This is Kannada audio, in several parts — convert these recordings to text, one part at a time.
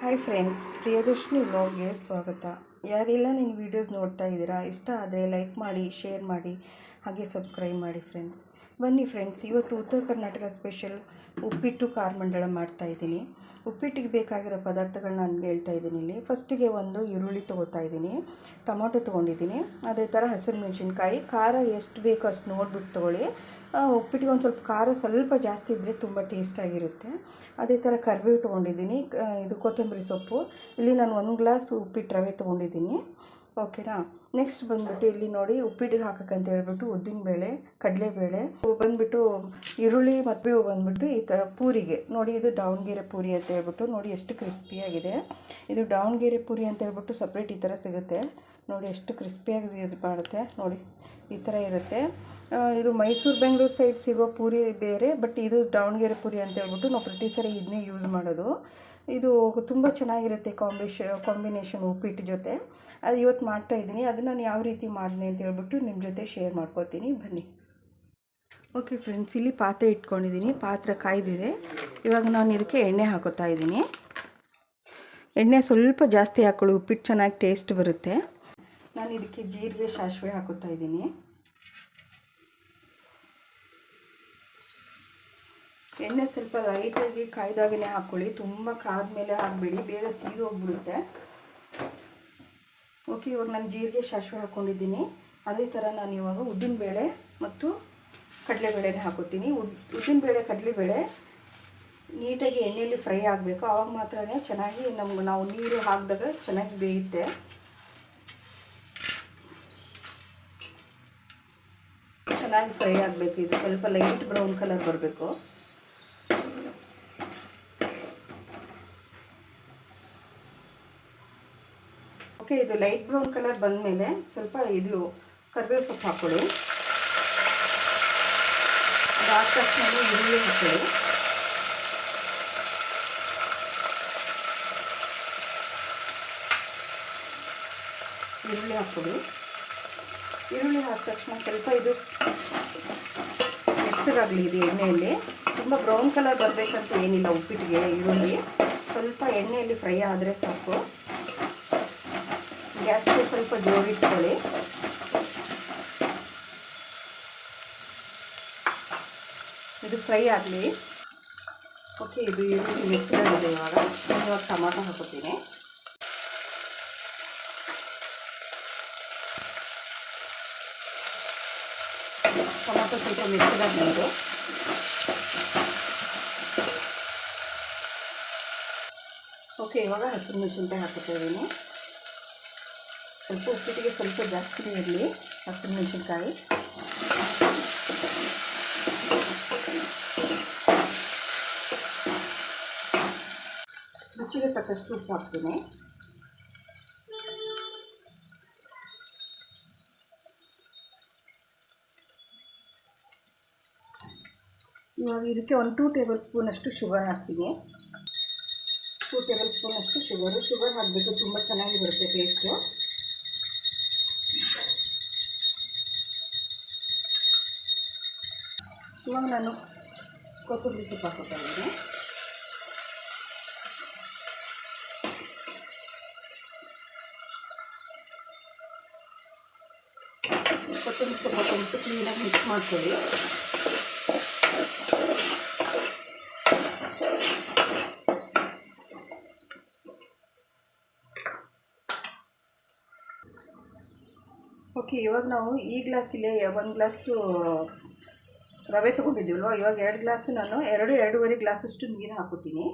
ಹಾಯ್ ಫ್ರೆಂಡ್ಸ್ ಪ್ರಿಯದರ್ಶಿನಿ ವ್ಲಾಗ್ಗೆ ಸ್ವಾಗತ. ಯಾರೆಲ್ಲ ನಿನ್ನ ವೀಡಿಯೋಸ್ ನೋಡ್ತಾ ಇದ್ದೀರಾ, ಇಷ್ಟ ಆದರೆ ಲೈಕ್ ಮಾಡಿ ಶೇರ್ ಮಾಡಿ, ಹಾಗೆ ಸಬ್ಸ್ಕ್ರೈಬ್ ಮಾಡಿ ಫ್ರೆಂಡ್ಸ್ ಬನ್ನಿ ಫ್ರೆಂಡ್ಸ್, ಇವತ್ತು ಉತ್ತರ ಕರ್ನಾಟಕ ಸ್ಪೆಷಲ್ ಉಪ್ಪಿಟ್ಟು ಖಾರ ಮಂಡಳ ಮಾಡ್ತಾ ಇದ್ದೀನಿ. ಉಪ್ಪಿಟ್ಟಿಗೆ ಬೇಕಾಗಿರೋ ಪದಾರ್ಥಗಳನ್ನ ನಾನು ಹೇಳ್ತಾ ಇದ್ದೀನಿ ಇಲ್ಲಿ. ಫಸ್ಟಿಗೆ ಒಂದು ಈರುಳ್ಳಿ ತೊಗೋತಾ ಇದ್ದೀನಿ. ಟೊಮೊಟೊ ತೊಗೊಂಡಿದ್ದೀನಿ. ಅದೇ ಥರ ಹಸಿರು ಮೆಣಸಿನ್ಕಾಯಿ. ಖಾರ ಎಷ್ಟು ಬೇಕೋ ಅಷ್ಟು ನೋಡ್ಬಿಟ್ಟು ತೊಗೊಳ್ಳಿ. ಉಪ್ಪಿಟ್ಟಿಗೆ ಒಂದು ಸ್ವಲ್ಪ ಖಾರ ಸ್ವಲ್ಪ ಜಾಸ್ತಿ ಇದ್ದರೆ ತುಂಬ ಟೇಸ್ಟಾಗಿರುತ್ತೆ ಅದೇ ಥರ ಕರಿಬೇವು ತೊಗೊಂಡಿದ್ದೀನಿ. ಇದು ಕೊತ್ತಂಬರಿ ಸೊಪ್ಪು. ಇಲ್ಲಿ ನಾನು ಒಂದು ಗ್ಲಾಸ್ ಉಪ್ಪಿಟ್ಟು ರವೆ ತೊಗೊಂಡಿದ್ದೀನಿ. ಓಕೆನಾ ನೆಕ್ಸ್ಟ್ ಬಂದ್ಬಿಟ್ಟು ಇಲ್ಲಿ ನೋಡಿ ಉಪ್ಪಿಟ್ಟಿಗೆ ಹಾಕಕ್ಕಂತ ಹೇಳ್ಬಿಟ್ಟು ಕಡಲೆ ಕಡಲೆಬೇಳೆ ಬಂದ್ಬಿಟ್ಟು ಈರುಳ್ಳಿ ಮತ್ತು ಬಂದ್ಬಿಟ್ಟು ಈ ಥರ ಪೂರಿಗೆ. ನೋಡಿ ಇದು ದಾವಣಗೆರೆ ಪೂರಿ ಅಂತ ಹೇಳ್ಬಿಟ್ಟು ನೋಡಿ ಎಷ್ಟು ಕ್ರಿಸ್ಪಿಯಾಗಿದೆ ಇದು ದಾವಣಗೆರೆ ಪೂರಿ ಅಂತ ಹೇಳ್ಬಿಟ್ಟು ಸಪ್ರೇಟ್ ಈ ಥರ ಸಿಗುತ್ತೆ. ನೋಡಿ ಎಷ್ಟು ಕ್ರಿಸ್ಪಿಯಾಗಿ ಇದು ಮಾಡುತ್ತೆ ನೋಡಿ ಈ ಥರ ಇರುತ್ತೆ. ಇದು ಮೈಸೂರು, ಬೆಂಗಳೂರು ಸೈಡ್ ಸಿಗೋ ಪೂರಿ ಬೇರೆ ಬಟ್ ಇದು ದಾವಣಗೆರೆ ಪೂರಿ ಅಂತ ಹೇಳ್ಬಿಟ್ಟು ನಾವು ಪ್ರತಿ ಸರಿ ಇದನ್ನೇ ಯೂಸ್ ಮಾಡೋದು. ಇದು ತುಂಬ ಚೆನ್ನಾಗಿರುತ್ತೆ ಕಾಂಬಿಷ, ಕಾಂಬಿನೇಷನ್ ಉಪ್ಪಿಟ್ಟು ಜೊತೆ. ಅದು ಇವತ್ತು ಮಾಡ್ತಾ ಇದ್ದೀನಿ. ಅದನ್ನು ನಾನು ಯಾವ ರೀತಿ ಮಾಡಿದೆ ಅಂತ ಹೇಳ್ಬಿಟ್ಟು ನಿಮ್ಮ ಜೊತೆ ಶೇರ್ ಮಾಡ್ಕೊತೀನಿ. ಬನ್ನಿ. ಓಕೆ ಫ್ರೆಂಡ್ಸ್, ಇಲ್ಲಿ ಪಾತ್ರೆ ಇಟ್ಕೊಂಡಿದ್ದೀನಿ. ಪಾತ್ರೆ ಕಾಯ್ದಿದೆ. ಇವಾಗ ನಾನು ಇದಕ್ಕೆ ಎಣ್ಣೆ ಹಾಕೋತಾ ಇದ್ದೀನಿ. ಎಣ್ಣೆ ಸ್ವಲ್ಪ ಜಾಸ್ತಿ ಹಾಕೊಳ್ಳಿ. ಉಪ್ಪಿಟ್ಟು ಚೆನ್ನಾಗಿ ಟೇಸ್ಟ್ ಬರುತ್ತೆ. ನಾನು ಇದಕ್ಕೆ ಜೀರಿಗೆ, ಸಾಸಿವೆ ಹಾಕೋತಾ ಇದ್ದೀನಿ. ಎಣ್ಣೆ ಸ್ವಲ್ಪ ಲೈಟಾಗಿ ಕಾಯ್ದಾಗೇ ಹಾಕ್ಕೊಳ್ಳಿ ತುಂಬ ಕಾದ್ಮೇಲೆ ಹಾಕಬೇಡಿ. ಬೇಗ ಸೀದು ಹೋಗ್ಬಿಡುತ್ತೆ. ಓಕೆ ಇವಾಗ ನಾನು ಜೀರಿಗೆ ಸಾಸಿವೆ ಹಾಕ್ಕೊಂಡಿದ್ದೀನಿ ಅದೇ ಥರ ನಾನು ಇವಾಗ ಉದ್ದಿನಬೇಳೆ ಮತ್ತು ಕಡಲೆಬೇಳೆನೇ ಹಾಕೋತೀನಿ. ಉದ್ ಉದ್ದಿನಬೇಳೆ ಕಡಲೆಬೇಳೆ ನೀಟಾಗಿ ಎಣ್ಣೆಯಲ್ಲಿ ಫ್ರೈ ಆಗಬೇಕು. ಆವಾಗ ಮಾತ್ರ ಚೆನ್ನಾಗಿ ನಮ್ಗೆ ನಾವು ನೀರು ಹಾಕಿದಾಗ ಚೆನ್ನಾಗಿ ಬೇಯುತ್ತೆ. ಚೆನ್ನಾಗಿ ಫ್ರೈ ಆಗಬೇಕು. ಇದು ಸ್ವಲ್ಪ ಲೈಟ್ ಬ್ರೌನ್ ಕಲರ್ ಬರಬೇಕು. ಓಕೆ, ಇದು ಲೈಟ್ ಬ್ರೌನ್ ಕಲರ್ ಬಂದಮೇಲೆ ಸ್ವಲ್ಪ ಇದು ಕರಿಬೇವು ಸೊಪ್ಪು ಹಾಕ್ಕೊಳ್ಳಿ. ಅದಾದ ತಕ್ಷಣ ಈರುಳ್ಳಿ ಹಾಕ್ಕೊಳ್ಳಿ. ಈರುಳ್ಳಿ ಹಾಕ್ಕೊಳ್ಳಿ. ಈರುಳ್ಳಿ ಹಾಕಿದ ತಕ್ಷಣ ಸ್ವಲ್ಪ ಇದು ಮೆತ್ತಗಾಗಲಿ ಇದು ಎಣ್ಣೆಯಲ್ಲಿ. ತುಂಬ ಬ್ರೌನ್ ಕಲರ್ ಬರಬೇಕಂತ ಏನಿಲ್ಲ ಉಪ್ಪಿಟ್ಟಿಗೆ, ಈರುಳ್ಳಿ. ಸ್ವಲ್ಪ ಎಣ್ಣೆಯಲ್ಲಿ ಫ್ರೈ ಆದರೆ ಸಾಕು. ಗ್ಯಾಸ್ಗೆ ಸ್ವಲ್ಪ ಜೋಡಿಟ್ಕೊಳ್ಳಿ ಇದು ಫ್ರೈ ಆಗಲಿ. ಓಕೆ, ಇದು ಈರುಳ್ಳಿ ಮೆತ್ತಗಾಗಿದೆ ಇವಾಗ. ಇವಾಗ ಟೊಮಾಟೊ ಹಾಕೋತೀನಿ ಟೊಮಾಟೊ ಸ್ವಲ್ಪ ಮೆತ್ತಗಾದ್ಮೇಲೆ ಓಕೆ, ಇವಾಗ ಹಸಿರು ಮೆಣಸಿನ್ಕಾಯಿ ಹಾಕೋತಾ ಸ್ವಲ್ಪ ಉಪ್ಪಿಟ್ಟಿಗೆ ಸ್ವಲ್ಪ ಜಾಸ್ತಿನೇ ಇರಲಿ, ಹಸಿರು ಮೆಣಸಿನ್ಕಾಯಿ. ರುಚಿಗೆ ತಕ್ಕಷ್ಟು ಉಪ್ಪು ಹಾಕ್ತೀನಿ. ಇವಾಗ ಇದಕ್ಕೆ ಒಂದು ಟೂ ಟೇಬಲ್ ಸ್ಪೂನಷ್ಟು ಶುಗರ್ ಹಾಕ್ತೀನಿ. ಟೂ ಟೇಬಲ್ ಸ್ಪೂನಷ್ಟು ಶುಗರು ಶುಗರ್ ಹಾಕಬೇಕು ತುಂಬ ಚೆನ್ನಾಗಿ ಬರುತ್ತೆ ಟೇಸ್ಟು ಇವಾಗ ನಾನು ಕೊತ್ತಂಬರಿ ಸೊಪ್ಪು ಹಾಕೋತಾ ಕೊತ್ತಂಬರಿ ಸೊಪ್ಪು ಹಾಕೊಂಡ್ಬಿಟ್ಟು ಕ್ಲೀನಾಗಿ ಮಿಕ್ಸ್ ಮಾಡ್ಕೊಳ್ಳಿ. ಓಕೆ ಇವಾಗ ನಾವು ಈ ಗ್ಲಾಸಿಲೆ ಒಂದು ಗ್ಲಾಸು ರವೆ ತೊಗೊಂಡಿದ್ದೀವಲ್ವ? ಇವಾಗ ಎರಡು ಗ್ಲಾಸು ನಾನು ಎರಡು ಎರಡೂವರೆ ಗ್ಲಾಸಷ್ಟು ನೀರು ಹಾಕೋತೀನಿ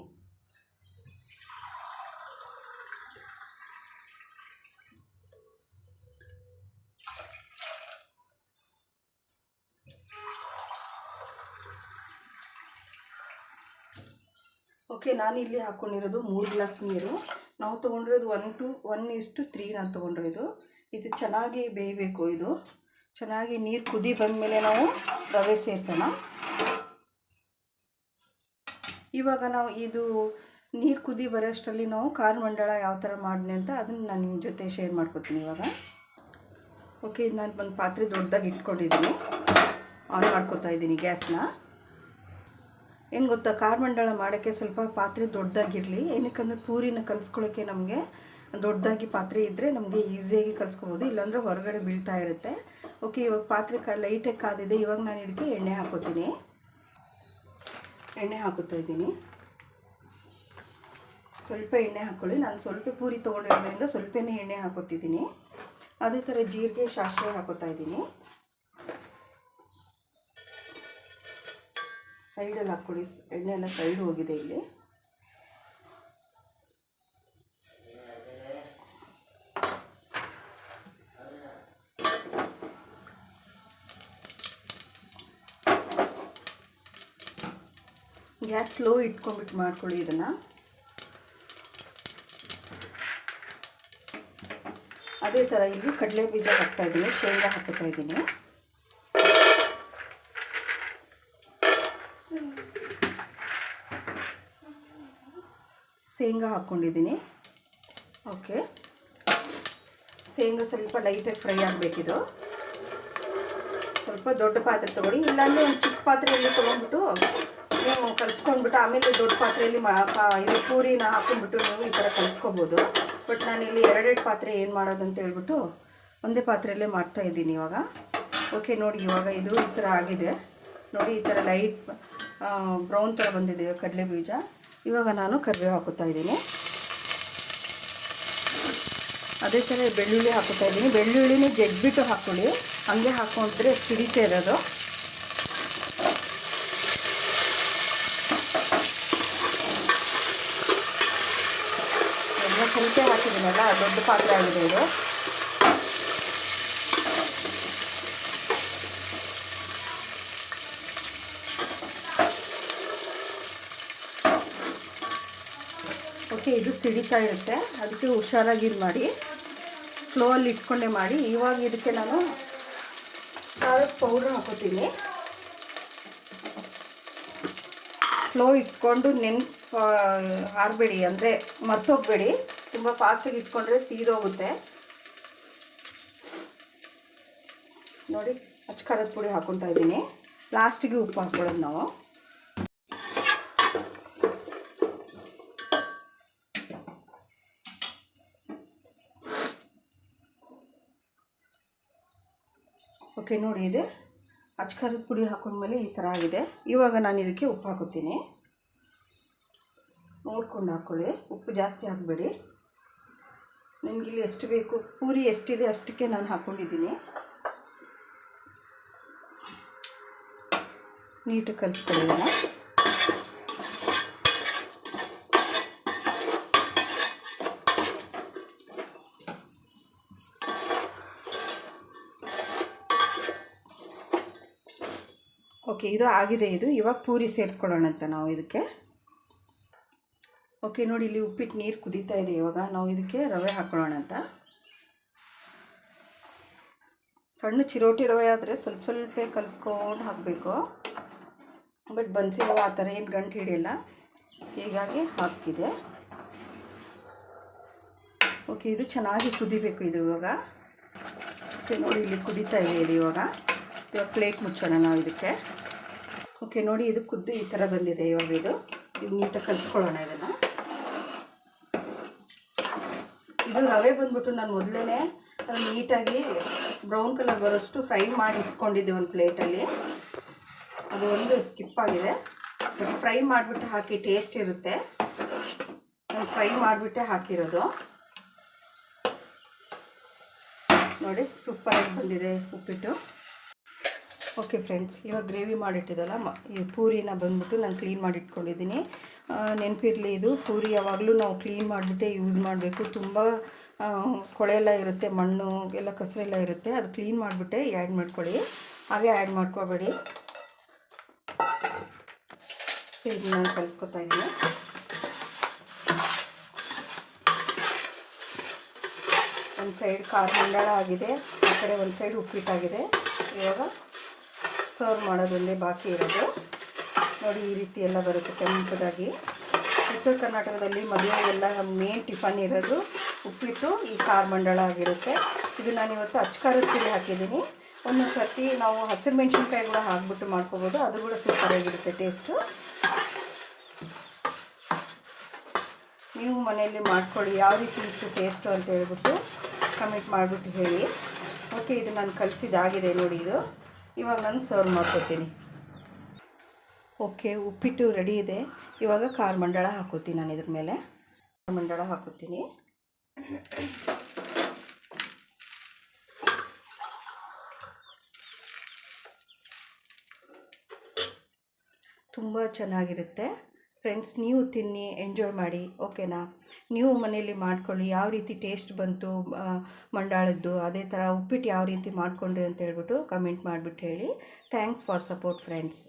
ಓಕೆ, ನಾನು ಇಲ್ಲಿ ಹಾಕ್ಕೊಂಡಿರೋದು ಮೂರು ಗ್ಲಾಸ್ ನೀರು. ನಾವು ತೊಗೊಂಡಿರೋದು ಒನ್ ಟು ಒನ್ ಇಷ್ಟು ತ್ರೀ ನಾನು ತೊಗೊಂಡಿರೋದು. ಇದು ಚೆನ್ನಾಗಿ ಬೇಯಬೇಕು ಇದು. ಚೆನ್ನಾಗಿ ನೀರು ಕುದಿ ಬಂದಮೇಲೆ ನಾವು ರವೆ ಸೇರಿಸೋಣ. ಇವಾಗ ನಾವು ಇದು ನೀರು ಕುದಿ ಬರೋಷ್ಟರಲ್ಲಿ ನಾವು ಖಾರ ಮಂಡಳ ಯಾವ ಥರ ಮಾಡಿದೆ ಅಂತ ಅದನ್ನು ನಾನು ನಿಮ್ಮ ಜೊತೆ ಶೇರ್ ಮಾಡ್ಕೊತೀನಿ ಇವಾಗ. ಓಕೆ ನಾನು ಒಂದು ಪಾತ್ರೆ ದೊಡ್ಡದಾಗಿ ಇಟ್ಕೊಂಡಿದ್ದೀನಿ. ಆನ್ ಮಾಡ್ಕೊತಾ ಇದ್ದೀನಿ ಗ್ಯಾಸ್ನ ಏನು ಗೊತ್ತಾ ಖಾರ ಮಂಡಳ ಮಾಡೋಕ್ಕೆ ಸ್ವಲ್ಪ ಪಾತ್ರೆ ದೊಡ್ಡದಾಗಿರಲಿ, ಏನಕ್ಕಂದ್ರೆ ಪೂರಿನ ಕಲಿಸ್ಕೊಳ್ಳೋಕ್ಕೆ ನಮಗೆ ದೊಡ್ಡದಾಗಿ ಪಾತ್ರೆ ಇದ್ದರೆ ನಮಗೆ ಈಸಿಯಾಗಿ ಕಲಿಸ್ಕೊಬೋದು. ಇಲ್ಲಾಂದರೆ ಹೊರಗಡೆ ಬೀಳ್ತಾ ಇರುತ್ತೆ. ಓಕೆ ಇವಾಗ ಪಾತ್ರೆ ಕ ಲೈಟಾಗಿ ಕಾದಿದೆ. ಇವಾಗ ನಾನು ಇದಕ್ಕೆ ಎಣ್ಣೆ ಹಾಕೋತೀನಿ. ಎಣ್ಣೆ ಹಾಕುತ್ತಾ ಇದ್ದೀನಿ. ಸ್ವಲ್ಪ ಎಣ್ಣೆ ಹಾಕ್ಕೊಳ್ಳಿ ನಾನು ಸ್ವಲ್ಪ ಪೂರಿ ತೊಗೊಂಡಿರೋದ್ರಿಂದ ಸ್ವಲ್ಪನೇ ಎಣ್ಣೆ ಹಾಕೋತಿದ್ದೀನಿ. ಅದೇ ಥರ ಜೀರಿಗೆ, ಸಾಸಿವೆ ಹಾಕೋತಾ ಇದ್ದೀನಿ. ಸೈಡಲ್ಲಿ ಹಾಕ್ಕೊಳ್ಳಿ. ಎಣ್ಣೆ ಎಲ್ಲ ಸೈಡ್ ಹೋಗಿದೆ ಇಲ್ಲಿ. ಗ್ಯಾಸ್ ಸ್ಲೋ ಇಟ್ಕೊಂಡ್ಬಿಟ್ಟು ಮಾಡ್ಕೊಳ್ಳಿ ಇದನ್ನು. ಅದೇ ಥರ ಇಲ್ಲಿ ಕಡಲೆ ಬೀಜ ಹಾಕ್ತಾ ಇದ್ದೀನಿ, ಶೇಂಗಾ ಹಾಕ್ತಾ ಇದ್ದೀನಿ. ಶೇಂಗಾ ಹಾಕ್ಕೊಂಡಿದ್ದೀನಿ. ಓಕೆ. ಶೇಂಗಾ ಸ್ವಲ್ಪ ಲೈಟಾಗಿ ಫ್ರೈ ಆಗಬೇಕಿದು. ಸ್ವಲ್ಪ ದೊಡ್ಡ ಪಾತ್ರೆ ತೊಗೊಳ್ಳಿ, ಇಲ್ಲಾಂದರೆ ಒಂದು ಚಿಕ್ಕ ಪಾತ್ರೆಯಲ್ಲಿ ತೊಗೊಂಡ್ಬಿಟ್ಟು ನೀವು ಕಲಿಸ್ಕೊಂಡ್ಬಿಟ್ಟು ಆಮೇಲೆ ದೊಡ್ಡ ಪಾತ್ರೆಯಲ್ಲಿ ಮಾ ಇದು ಪೂರಿನ ಹಾಕೊಂಡ್ಬಿಟ್ಟು ನೀವು ಈ ಥರ ಕಲಿಸ್ಕೋಬೋದು. ಬಟ್ ನಾನಿಲ್ಲಿ ಎರಡೆರಡು ಪಾತ್ರೆ ಏನು ಮಾಡೋದು ಅಂತ ಹೇಳ್ಬಿಟ್ಟು ಒಂದೇ ಪಾತ್ರೆಯಲ್ಲೇ ಮಾಡ್ತಾ ಇದ್ದೀನಿ ಇವಾಗ. ಓಕೆ ನೋಡಿ ಇವಾಗ ಇದು ಈ ಥರ ಆಗಿದೆ. ನೋಡಿ ಈ ಥರ ಲೈಟ್ ಬ್ರೌನ್ ಥರ ಬಂದಿದೆ ಕಡಲೆ ಬೀಜ. ಇವಾಗ ನಾನು ಕರಿಬೇವು ಹಾಕುತ್ತಾ ಇದ್ದೀನಿ. ಅದೇ ಥರ ಬೆಳ್ಳುಳ್ಳಿ ಹಾಕುತ್ತಾ ಇದ್ದೀನಿ. ಬೆಳ್ಳುಳ್ಳಿನೇ ಜಗ್ಬಿಟ್ಟು ಹಾಕ್ಕೊಳ್ಳಿ ಹಂಗೆ ಹಾಕೊಂಡ್ರೆ ಸಿಡಿತಾ ಇರೋದು. ಸ್ವಲ್ಪ ಹಾಕಿದ್ದೀನಲ್ಲ ದೊಡ್ಡ ಪಾತ್ರೆ ಆಗಿದೆ ಇದು. ಓಕೆ, ಇದು ಸಿಡಿತಾ ಇರುತ್ತೆ. ಅದಕ್ಕೆ ಹುಷಾರಾಗಿ ಇದು ಮಾಡಿ. ಸ್ಲೋಲ್ಲಿ ಇಟ್ಕೊಂಡೆ ಮಾಡಿ. ಇವಾಗ ಇದಕ್ಕೆ ನಾನು ಖಾರದ ಪೌಡ್ರ್ ಹಾಕೋತೀನಿ. ಸ್ಲೋ ಇಟ್ಕೊಂಡು ನೆನ್ಪು ಆರಬೇಡಿ, ಅಂದರೆ ಮರ್ತೋಗ್ಬೇಡಿ. ತುಂಬ ಫಾಸ್ಟಾಗಿ ಇಟ್ಕೊಂಡ್ರೆ ಸೀದೋಗುತ್ತೆ ನೋಡಿ, ಅಚ್ಚ ಪುಡಿ ಹಾಕ್ಕೊತಾ ಇದ್ದೀನಿ. ಲಾಸ್ಟಿಗೆ ಉಪ್ಪು ಹಾಕ್ಕೊಳ್ಳೋದು ನಾವು. ಓಕೆ ನೋಡಿ ಇದೆ. ಅಚ್ಚ ಖಾರದ ಪುಡಿ ಹಾಕೊಂಡ್ಮೇಲೆ ಈ ಥರ ಆಗಿದೆ. ಇವಾಗ ನಾನು ಇದಕ್ಕೆ ಉಪ್ಪು ಹಾಕೋತೀನಿ ನೋಡ್ಕೊಂಡು ಹಾಕ್ಕೊಳ್ಳಿ ಉಪ್ಪು ಜಾಸ್ತಿ ಹಾಕಬೇಡಿ ನಿಮಗಿಲ್ಲಿ ಎಷ್ಟು ಬೇಕು? ಪೂರಿ ಎಷ್ಟಿದೆ ಅಷ್ಟಕ್ಕೆ ನಾನು ಹಾಕ್ಕೊಂಡಿದ್ದೀನಿ ನೀಟಾಗಿ ಕಲಿಸ್ಕೊಳ್ಳೋಣ. ಓಕೆ ಇದು ಆಗಿದೆ ಇದು. ಇವಾಗ ಪೂರಿ ಸೇರಿಸ್ಕೊಳ್ಳೋಣ ಅಂತ ನಾವು ಇದಕ್ಕೆ. ಓಕೆ, ನೋಡಿ ಇಲ್ಲಿ ಉಪ್ಪಿಟ್ಟು ನೀರು ಕುದೀತಾ ಇದೆ ಇವಾಗ. ನಾವು ಇದಕ್ಕೆ ರವೆ ಹಾಕ್ಕೊಳ್ಳೋಣ ಅಂತ. ಸಣ್ಣ ಚಿರೋಟಿ ರವೆ ಆದರೆ ಸ್ವಲ್ಪ ಸ್ವಲ್ಪ ಕಲಿಸ್ಕೊಂಡು ಹಾಕಬೇಕು. ಬಟ್ ಬನ್ಸಿ ರವೆ ಆ ಥರ ಏನು ಗಂಟು ಹಿಡಿಯಲ್ಲ, ಹೀಗಾಗಿ ಹಾಕಿದೆ ಓಕೆ, ಇದು ಚೆನ್ನಾಗಿ ಕುದಿಬೇಕು ಇದು ಇವಾಗ. ಓಕೆ, ನೋಡಿ ಇಲ್ಲಿ ಕುದೀತಾ ಇದೆ ಇದು ಇವಾಗ. ಇವಾಗ ಪ್ಲೇಟ್ ಮುಚ್ಚೋಣ ನಾವು ಇದಕ್ಕೆ. ಓಕೆ, ನೋಡಿ ಇದು ಕುದ್ದು ಈ ಥರ ಬಂದಿದೆ ಇವಾಗ ಇದು. ಇದು ನೀಟಾಗಿ ಕಲಿಸ್ಕೊಳ್ಳೋಣ ಇದನ್ನು. ಇದು ರವೆ ಬಂದ್ಬಿಟ್ಟು ನಾನು ಮೊದಲೇ ನೀಟಾಗಿ ಬ್ರೌನ್ ಕಲರ್ ಬರೋಷ್ಟು ಫ್ರೈ ಮಾಡಿ ಇಟ್ಕೊಂಡಿದ್ದೆ ಒಂದು ಪ್ಲೇಟಲ್ಲಿ. ಅದು ಒಂದು ಸ್ಕಿಪ್ ಆಗಿದೆ. ಫ್ರೈ ಮಾಡಿಬಿಟ್ಟು ಹಾಕಿ ಟೇಸ್ಟ್ ಇರುತ್ತೆ. ನಾನು ಫ್ರೈ ಮಾಡಿಬಿಟ್ಟೆ ಹಾಕಿರೋದು. ನೋಡಿ, ಸೂಪರಾಗಿ ಬಂದಿದೆ ಉಪ್ಪಿಟ್ಟು. ಓಕೆ ಫ್ರೆಂಡ್ಸ್ ಇವಾಗ ಗ್ರೇವಿ ಮಾಡಿಟ್ಟಿದ್ದಲ್ಲ, ಮ ಈ ಪೂರಿನ ಬಂದ್ಬಿಟ್ಟು ನಾನು ಕ್ಲೀನ್ ಮಾಡಿ ಇಟ್ಕೊಂಡಿದ್ದೀನಿ ನೆನಪಿರಲಿ, ಇದು ಪೂರಿ ಯಾವಾಗಲೂ ನಾವು ಕ್ಲೀನ್ ಮಾಡಿಬಿಟ್ಟೆ ಯೂಸ್ ಮಾಡಬೇಕು. ತುಂಬ ಕೊಳೆ ಎಲ್ಲ ಇರುತ್ತೆ, ಮಣ್ಣು, ಎಲ್ಲ ಕಸರೆಲ್ಲ ಇರುತ್ತೆ. ಅದು ಕ್ಲೀನ್ ಮಾಡಿಬಿಟ್ಟೆ ಆ್ಯಡ್ ಮಾಡ್ಕೊಳ್ಳಿ. ಹಾಗೆ ಆ್ಯಡ್ ಮಾಡ್ಕೋಬೇಡಿ. ನಾನು ಕಲಿಸ್ಕೊತಾ ಇದ್ದೀನಿ. ಒಂದು ಸೈಡ್ ಖಾರ ಮಂಡಾಳ ಆಗಿದೆ, ಆ ಕಡೆ ಒಂದು ಸೈಡ್ ಉಪ್ಪಿಟ್ಟಾಗಿದೆ. ಇವಾಗ ಸರ್ವ್ ಮಾಡೋದೊಂದೇ ಬಾಕಿ ಇರೋದು. ನೋಡಿ ಈ ರೀತಿ ಎಲ್ಲ ಬರುತ್ತೆ ಕೆಂಪದಾಗಿ. ಉತ್ತರ ಕರ್ನಾಟಕದಲ್ಲಿ ಮದುವೆ ಎಲ್ಲ ಮೇನ್ ಟಿಫನ್ ಇರೋದು ಉಪ್ಪಿಟ್ಟು, ಈ ಖಾರ ಮಂಡಳ ಆಗಿರುತ್ತೆ. ಇದು ನಾನು ಇವತ್ತು ಅಚ್ಕಾರದ ಪುಡಿ ಹಾಕಿದ್ದೀನಿ. ಒಂದೊಂದು ಸರ್ತಿ ನಾವು ಹಸಿರು ಮೆಣಸಿನ್ಕಾಯಿ ಕೂಡ ಹಾಕ್ಬಿಟ್ಟು ಮಾಡ್ಕೋಬೋದು. ಅದು ಕೂಡ ಸೂಪರಾಗಿರುತ್ತೆ ಟೇಸ್ಟು ನೀವು ಮನೆಯಲ್ಲಿ ಮಾಡ್ಕೊಳ್ಳಿ, ಯಾವ ರೀತಿ ಇಷ್ಟು ಟೇಸ್ಟು ಅಂತ ಹೇಳ್ಬಿಟ್ಟು ಕಮೆಂಟ್ ಮಾಡಿಬಿಟ್ಟು ಹೇಳಿ. ಓಕೆ ಇದು ನಾನು ಕಲಿಸಿದಾಗಿದೆ ನೋಡಿ ಇದು. ಇವಾಗ ನಾನು ಸರ್ವ್ ಮಾಡ್ಕೊತೀನಿ. ಓಕೆ, ಉಪ್ಪಿಟ್ಟು ರೆಡಿ ಇದೆ. ಇವಾಗ ಖಾರ ಮಂಡಳ ಹಾಕೋತೀನಿ ನಾನು ಇದ್ರ ಮೇಲೆ. ಖಾರ ಮಂಡಳ ಹಾಕೋತೀನಿ. ತುಂಬ ಚೆನ್ನಾಗಿರುತ್ತೆ. ಫ್ರೆಂಡ್ಸ್ ನೀವು ತಿನ್ನಿ ಎಂಜಾಯ್ ಮಾಡಿ ಓಕೆನಾ ನೀವು ಮನೆಯಲ್ಲಿ ಮಾಡ್ಕೊಳ್ಳಿ, ಯಾವ ರೀತಿ ಟೇಸ್ಟ್ ಬಂತು ಮಂಡಾಳದ್ದು, ಅದೇ ಥರ ಉಪ್ಪಿಟ್ಟು ಯಾವ ರೀತಿ ಮಾಡ್ಕೊಂಡ್ರಿ ಅಂತ ಹೇಳ್ಬಿಟ್ಟು ಕಮೆಂಟ್ ಮಾಡಿಬಿಟ್ಟು ಹೇಳಿ. Thanks for support friends